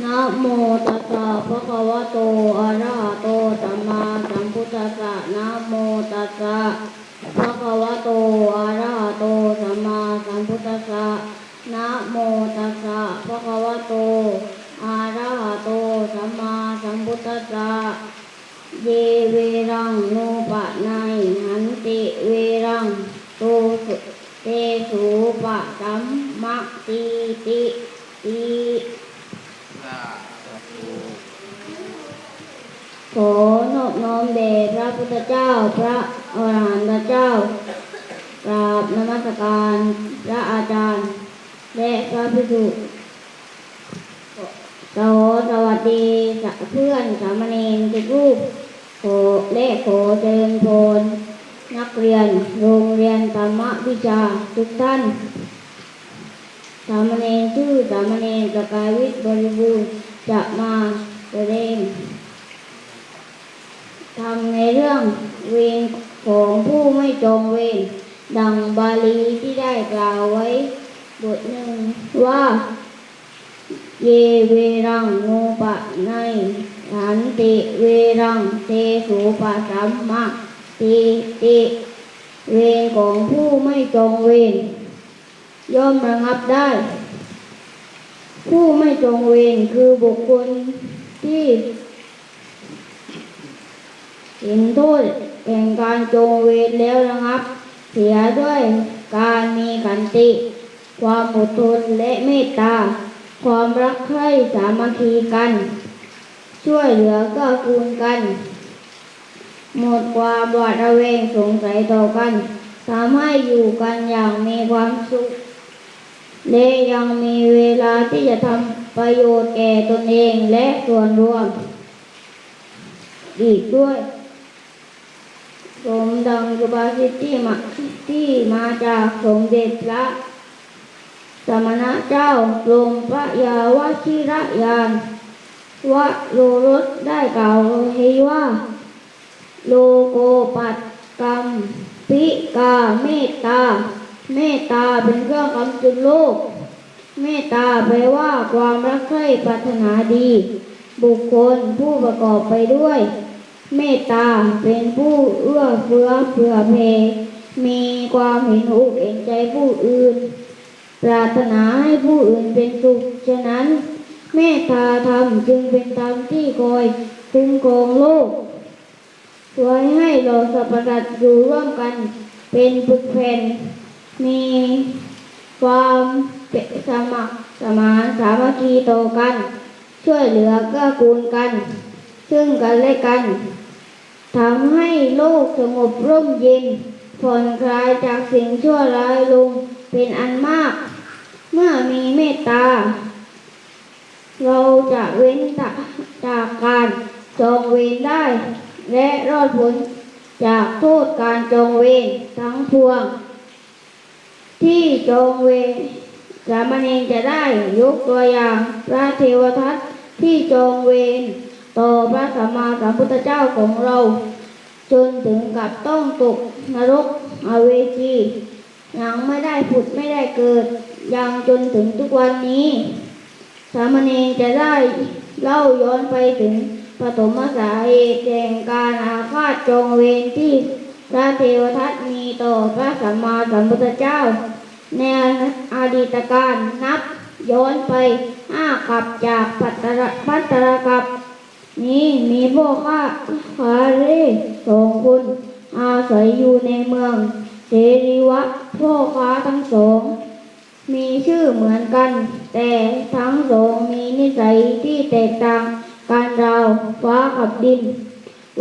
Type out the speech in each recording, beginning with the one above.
นะโมตัสสะภะคะวะโตอะระหะโตสัมมาสัมพุทธัสสะนะโมตัสสะภะคะวะโตอะระหะโตสัมมาสัมพุทธัสสะนะโมตัสสะภะคะวะโตอะระหะโตสัมมาสัมพุทธัสสะเยเวรังโนปะไนหันติเวรังโตสุเตสุปะสัมมะติติติ ขอนอบน้อมแด่พระพุทธเจ้า พระอรหันตเจ้ากราบนมัสการพระอาจารย์ และพระภิกษุขอสวัสดีเพื่อนสามเณรทุกรูปขอและขอเจริญพรนักเรียนโรงเรียนธรรมวิชาทุกท่านามเณรชื่อสามเณรประกายวิทย์บริบูรณ์จะมาแสดงทำในเรื่องเวรของผู้ไม่จองเวรดังบาลีที่ได้กล่าวไว้ บทหนึ่งว่า เยเวรังโนปะในหันติเวรังเตสุปะสัมมะติติเวรของผู้ไม่จองเวร ย่อมระงับได้ ผู้ไม่จองเวรคือบุคคลที่เห็นโทษแห่งการจงเวรแล้วนะครับ เสียด้วยการมีขันติ ความอดทนและเมตตา ความรักใคร่สามัคคีกัน ช่วยเหลือกื้อกูลกัน หมดความหวาดระแวงสงสัยต่อกันทำให้อยู่กันอย่างมีความสุข และยังมีเวลาที่จะทำประโยชน์แก่ตนเองและส่วนรวม อีกด้วยสมดังสุภาษิตที่มาที่มาจากสมเด็จพระสมณะเจ้ากรมพระยาวชิระยานวะโลรสได้กล่าวเฮว่า โลโกปัตกรรม ปิกาเมตตา เมตตาเป็นเครื่องกำจุนโลก เมตตาแปลว่าความรักใคร่ปรารถนาดี บุคคลผู้ประกอบไปด้วย เมตตาเป็นผู้เอื้อเฟื้อเผื่อแผ่มีความเห็นอกเห็นใจผู้อื่น ปรารถนาให้ผู้อื่นเป็นสุข ฉะนั้น เมตตาธรรมจึงเป็นธรรมที่คอยคุ้มครองโลกไว้ให้เราสัพพสัตว์อยู่ร่วมกันเป็นปึกแผ่น มีความเป็นสมัครสมานสามัคคีต่อกัน ช่วยเหลือเกื้อกูลกัน ซึ่งกันและกันทำให้โลกสงบร่มเย็นผ่อนคลายจากสิ่งชั่วร้ายลงเป็นอันมาก เมื่อมีเมตตา เราจะเว้นจากการจองเวรได้ และรอดพ้นจากโทษการจองเวรทั้งพวง ที่จงเวสามเณรจะได้ยกตัวอย่างพระเทวทัตที่จงเวรต่อพระสัมมาสัมพุทธเจ้าของเรา จนถึงกับต้องตกนรกอเวจียังไม่ได้ผุดไม่ได้เกิด ยังจนถึงทุกวันนี้ สามเณรจะได้เล่าย้อนไปถึงปฐมสาเหตุแห่งการอาฆาตจองเวรที่พระเทวทัตมี ต่อพระสัมมาสัมพุทธเจ้า ในอดีตการนับย้อนไปห้ากับจากพัตตรพัตตรกับ นี้มีพ่อข้าคาเร่สองคนอาศัยอยู่ในเมืองเสรีวะพ่อค้าทั้งสอง มีชื่อเหมือนกัน แต่ทั้งสองมีนิสัยที่แตกต่างกันราวฟ้ากับดิน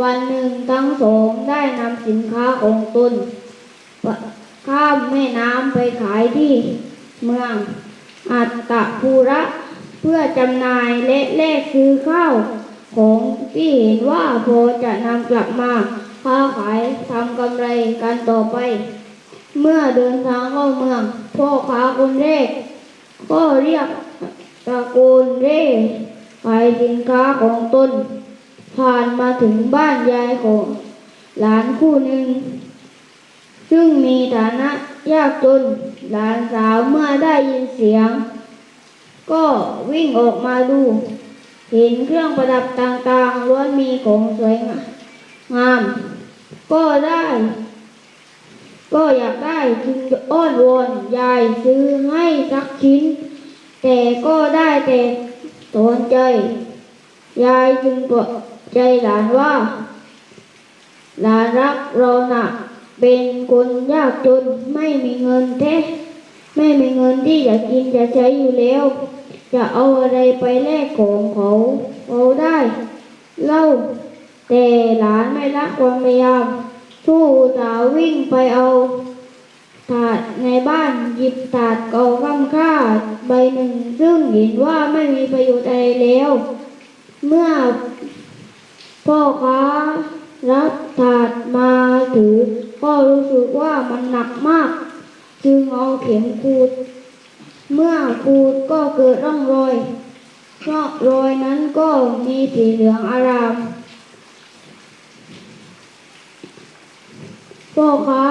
วันหนึ่งทั้งสองได้นำสินค้าของตน ข้ามแม่น้ำไปขายที่เมืองอัตตภูระเพื่อจำหน่ายและแลกซื้อข้าวของที่เห็นว่าพอจะนำกลับมาค้าขายทำกำไรกันต่อไป เมื่อเดินทางเข้าเมืองพ่อค้าคนแรกก็เรียกตระกูลเร่ขายสินค้าของตนผ่านมาถึงบ้านยายของหลานคู่หนึ่ง ซึ่งมีฐานะยากจนหลานสาวเมื่อได้ยินเสียง ก็วิ่งออกมาดู เห็นเครื่องประดับต่างๆล้วนมีของสวยงาม ก็ได้ ก็อยากได้จึงอ้อนวอนยายซื้อให้สักชิ้น แต่ก็ได้แต่สนใจ ยายจึงปลอบใจหลานว่า หลานรักเราหนัก เป็นคนยากจนไม่มีเงินแท้ไม่มีเงินที่จะกินจะใช้อยู่แล้ว จะเอาอะไรไปแลกของเขาเอาได้เล่า แต่หลานไม่รักความพยายามสู้สาววิ่งไปเอาถาดในบ้านหยิบถาดเก่าค้ำค่าใบหนึ่ง ซึ่งเห็นว่าไม่มีประโยชน์อะไรแล้ว เมื่อพ่อค้า รับถาดมาถือ ก็รู้สึกว่ามันหนักมาก จึงเอาเข็มขูด เมื่อขูดก็เกิดร่องรอยเพราะรอยนั้นก็มีสีเหลืองอารามพ่อค้า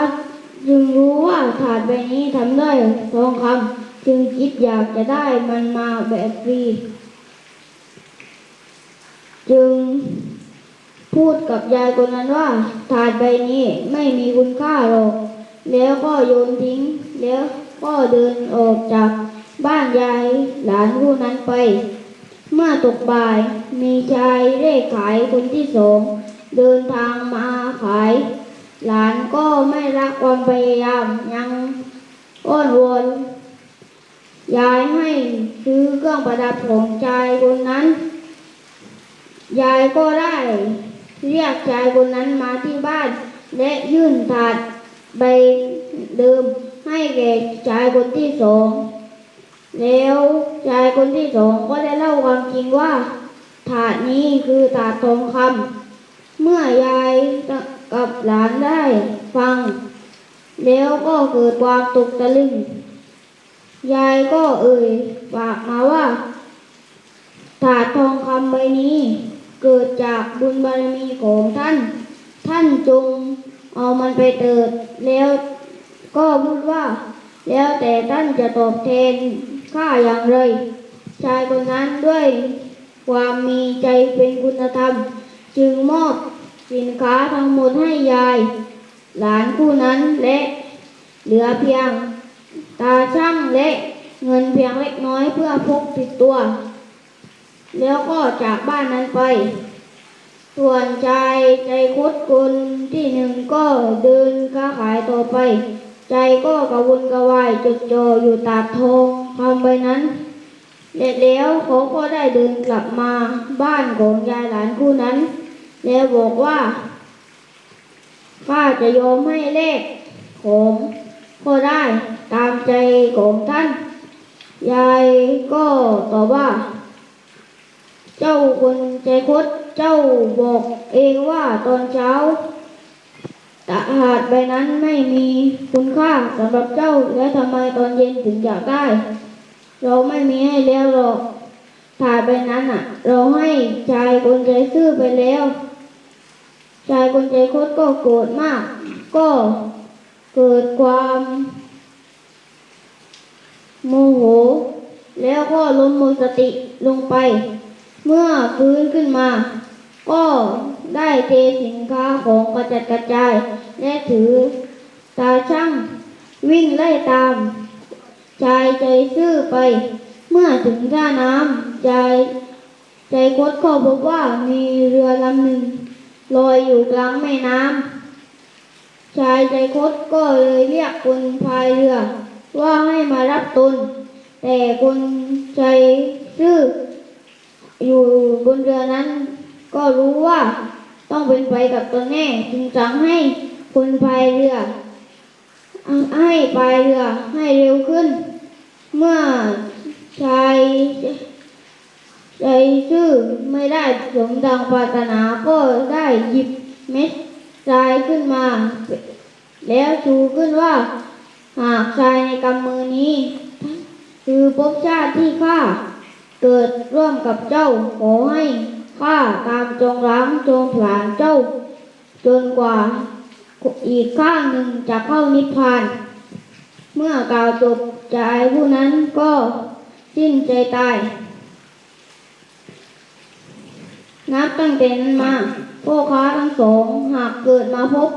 จึงรู้ว่าถาดใบนี้ทำได้ทองคำจึงคิดอยากจะได้มันมาแบบฟรีจึง พูดกับยายคนนั้นว่าถาดใบนี้ไม่มีคุณค่าหรอก แล้วก็โยนทิ้ง แล้วก็เดินออกจากบ้านยายหลานผู้นั้นไป เมื่อตกบ่ายมีชายเร่ขายคนที่สองเดินทางมาขาย หลานก็ไม่รักความพยายามยังอ้อนวอนยายให้ซื้อเครื่องประดับของชายคนนั้น ยายก็ได้ เรียกชายคนนั้นมาที่บ้าน และยื่นถาดใบเดิมให้แก่ชายคนที่สอง แล้วชายคนที่สองก็ได้เล่าความจริงว่า ถาดนี้คือถาดทองคำเมื่อยายกับหลานได้ฟัง แล้วก็เกิดความตกตะลึง ยายก็เอ่ยปากมาว่า ถาดทองคำใบนี้ เกิดจากบุญบารมีของท่าน ท่านจงเอามันไปเติดแล้วก็พูดว่า แล้วแต่ท่านจะตอบแทนข้าอย่างไร ชายคนนั้นด้วยความมีใจเป็นคุณธรรม จึงมอบสินค้าทั้งหมดให้ยาย หลานผู้นั้นและเหลือเพียง ตาช่างและเงินเพียงเล็กน้อยเพื่อพกติดตัว แล้วก็จากบ้านนั้นไป ส่วนชายใจคดคนที่หนึ่งก็เดินค้าขายต่อไป ใจก็กระวนกระวายจดจ่ออยู่ตาทองคำใบนั้นแล,แล้วเขาก็ได้เดินกลับมาบ้านของยายหลานคู่นั้น แล้วบอกว่าข้าจะยอมให้เลขของก็ได้ตามใจของท่าน ยายก็ตอบว่า เจ้าคนใจคดเจ้าบอกเองว่าตอนเช้าตาหาดใบนั้นไม่มีคุณค่าสำหรับเจ้าแล้วทำไมตอนเย็นถึงอยากได้ เราไม่มีให้แล้วหรอกถาดใบนั้นอะ เราให้ชายคนใจซื่อไปแล้ว ชายคนใจคดก็โกรธมาก ก็เกิดความโมโห แล้วก็ล้มหมดสติลงไป เมื่อฟื้นขึ้นมา ก็ได้เทสินค้าของกระจัดกระจาย และถือตาช่างวิ่งไล่ตาม ชายใจซื่อไป เมื่อถึงท่าน้ำใจใจคดก็พบว่ามีเรือลำหนึ่งลอยอยู่กลางแม่น้ำชายใจคดก็เลยเรียกคนพายเรือ ว่าให้มารับตน แต่คนใจซื่อ อยู่บนเรือนั้น ก็รู้ว่าต้องเป็นไปกับตนแน่ จึงสั่งให้คนพายเรือ ให้พายเรือให้เร็วขึ้น เมื่อชายใจซื่อไม่ได้สมดังปรารถนาก็ได้หยิบเม็ดทรายขึ้นมา แล้วชูขึ้นว่า หากทรายในกำมือนี้ คือภพชาติที่ข้า เกิดร่วมกับเจ้าขอให้ข้าตามจงล้างจงผลาญเจ้า จนกว่าอีกข้างหนึ่งจะเข้านิพพาน เมื่อกล่าวจบชายผู้นั้นก็สิ้นใจตาย นับตั้งแต่นั้นมาพ่อค้าทั้งสองหากเกิดมาพบ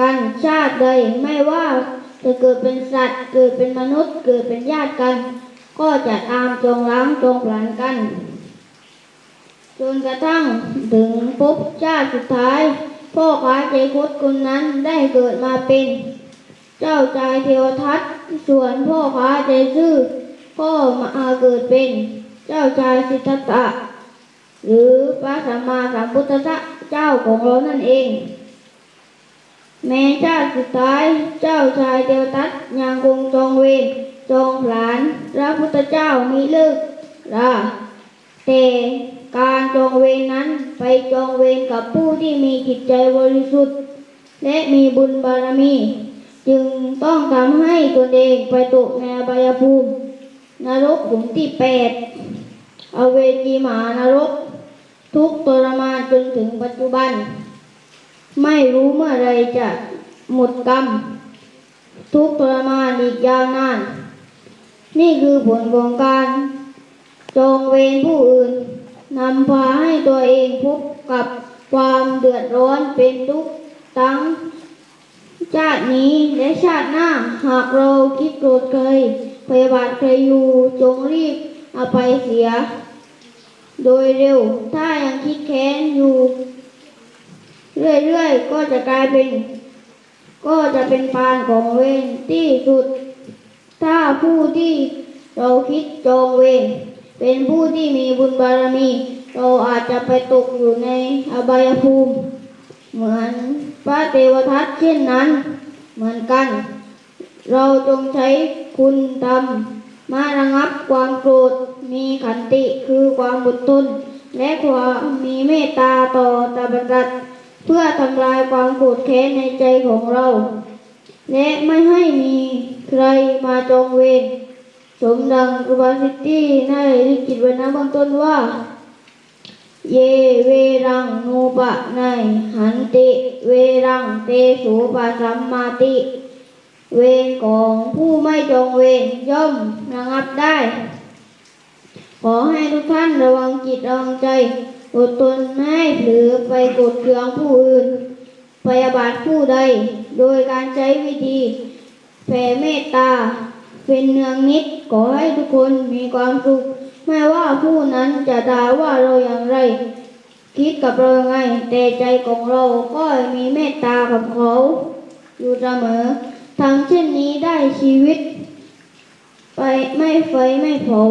กันชาติใดไม่ว่าจะเกิดเป็นสัตว์ เกิดเป็นมนุษย์ เกิดเป็นญาติกัน ก็จะตามจงล้างจงผลานกัน จนกระทั่งถึงพบชาติสุดท้าย พ่อค้าใจคุดคนนั้นได้เกิดมาเป็น เจ้าชายเทวทัตส่วนพ่อค้าใจซื่อก็มาเกิดเป็น เจ้าชายสิทธัตถะหรือพระสัมมาสัมพุทธเจ้าของเรานั่นเอง แม้ชาติสุดท้ายเจ้าชายเทวทัตยังคงจองเวร จงผลานพระพุทธเจ้ามีเลิกราแต่การจองเวรนั้นไปจองเวรกับผู้ที่มีจิตใจบริสุทธิ์ และมีบุญบารมี จึงต้องทำให้ตนเองไปตกในบายภูมิ นรกขุมที่แปดอเวจีมานรก ทุกข์ทรมานจนถึงปัจจุบัน ไม่รู้เมื่อไรจะหมดกรรม ทุกข์ทรมานอีกยาวนาน นี่คือผลของการจองเวรผู้อื่นนำพาให้ตัวเองพบกับความเดือดร้อนเป็นทุกข์ทั้งชาตินี้และชาติหน้าหากเราคิดโกรธใครพยาบาทใครอยู่จงรีบเอภัยเสีย โดยเร็วถ้ายังคิดแค้นอยู่ เรื่อยๆก็จะกลายเป็น ก็จะเป็นปานของเวรที่สุด ถ้าผู้ที่เราคิดจองเวรเป็นผู้ที่มีบุญบารมี เราอาจจะไปตกอยู่ในอบายภูมิ เหมือนพระเทวทัตเช่นนั้น เหมือนกัน เราจงใช้คุณธรรมมาระงับความโกรธมีขันติคือความอดทนและความมีเมตตาต่อตาบัสัตเพื่อทำลายความโกรธแค้นในใจของเรา และไม่ให้มีใครมาจองเวรสมดังครูบาสิทธิได้ลิขิตไว้นะเบื้องต้นว่า เยเวรังนูปะในหันติ เวรังเตสุปะสัมมาติ เวรของผู้ไม่จองเวรย่อมระงับได้ ขอให้ทุกท่านระวังจิตระวังใจอดทนไม่ห้เผลอไปกดเคืองผู้อื่น พยาบาทผู้ใด โดยการใช้วิธีแผ่เมตตา เป็นเนืองนิดขอให้ทุกคนมีความสุข ไม่ว่าผู้นั้นจะด่าว่าเราอย่างไร คิดกับเรายังไง แต่ใจของเราก็มีเมตตากับเขา อยู่เสมอทำเช่นนี้ได้ชีวิต ไปไม่ไฟไม่เผา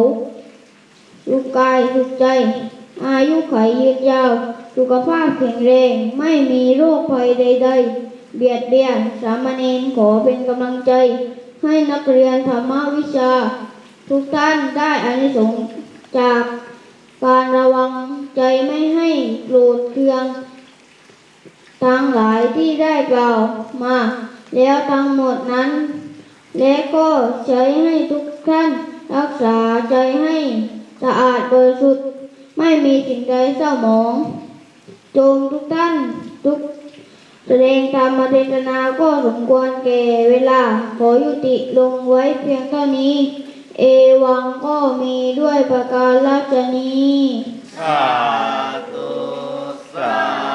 สุขกายสุขใจ อายุขัยยืนยาว สุขภาพแข็งแรงไม่มีโรคภัยใด ๆ เบียดเบียนสามเณรขอเป็นกำลังใจ ให้นักเรียนธรรมวิชา ทุกท่านได้อานิสงส์จากการระวังใจไม่ให้โกรธเคืองทั้งหลายที่ได้กล่าวมา แล้วทั้งหมดนั้น และก็ใช้ให้ทุกท่านรักษาใจให้สะอาดบริสุทธิ์ไม่มีสิ่งใดเศร้าหมอง จงทุกท่านทุกแสดงธรรมเทศนาก็สมควรแก่เวลา ขอยุติลงไว้เพียงเท่านี้ เอวังก็มีด้วยประการลัชนี้ สาธุสา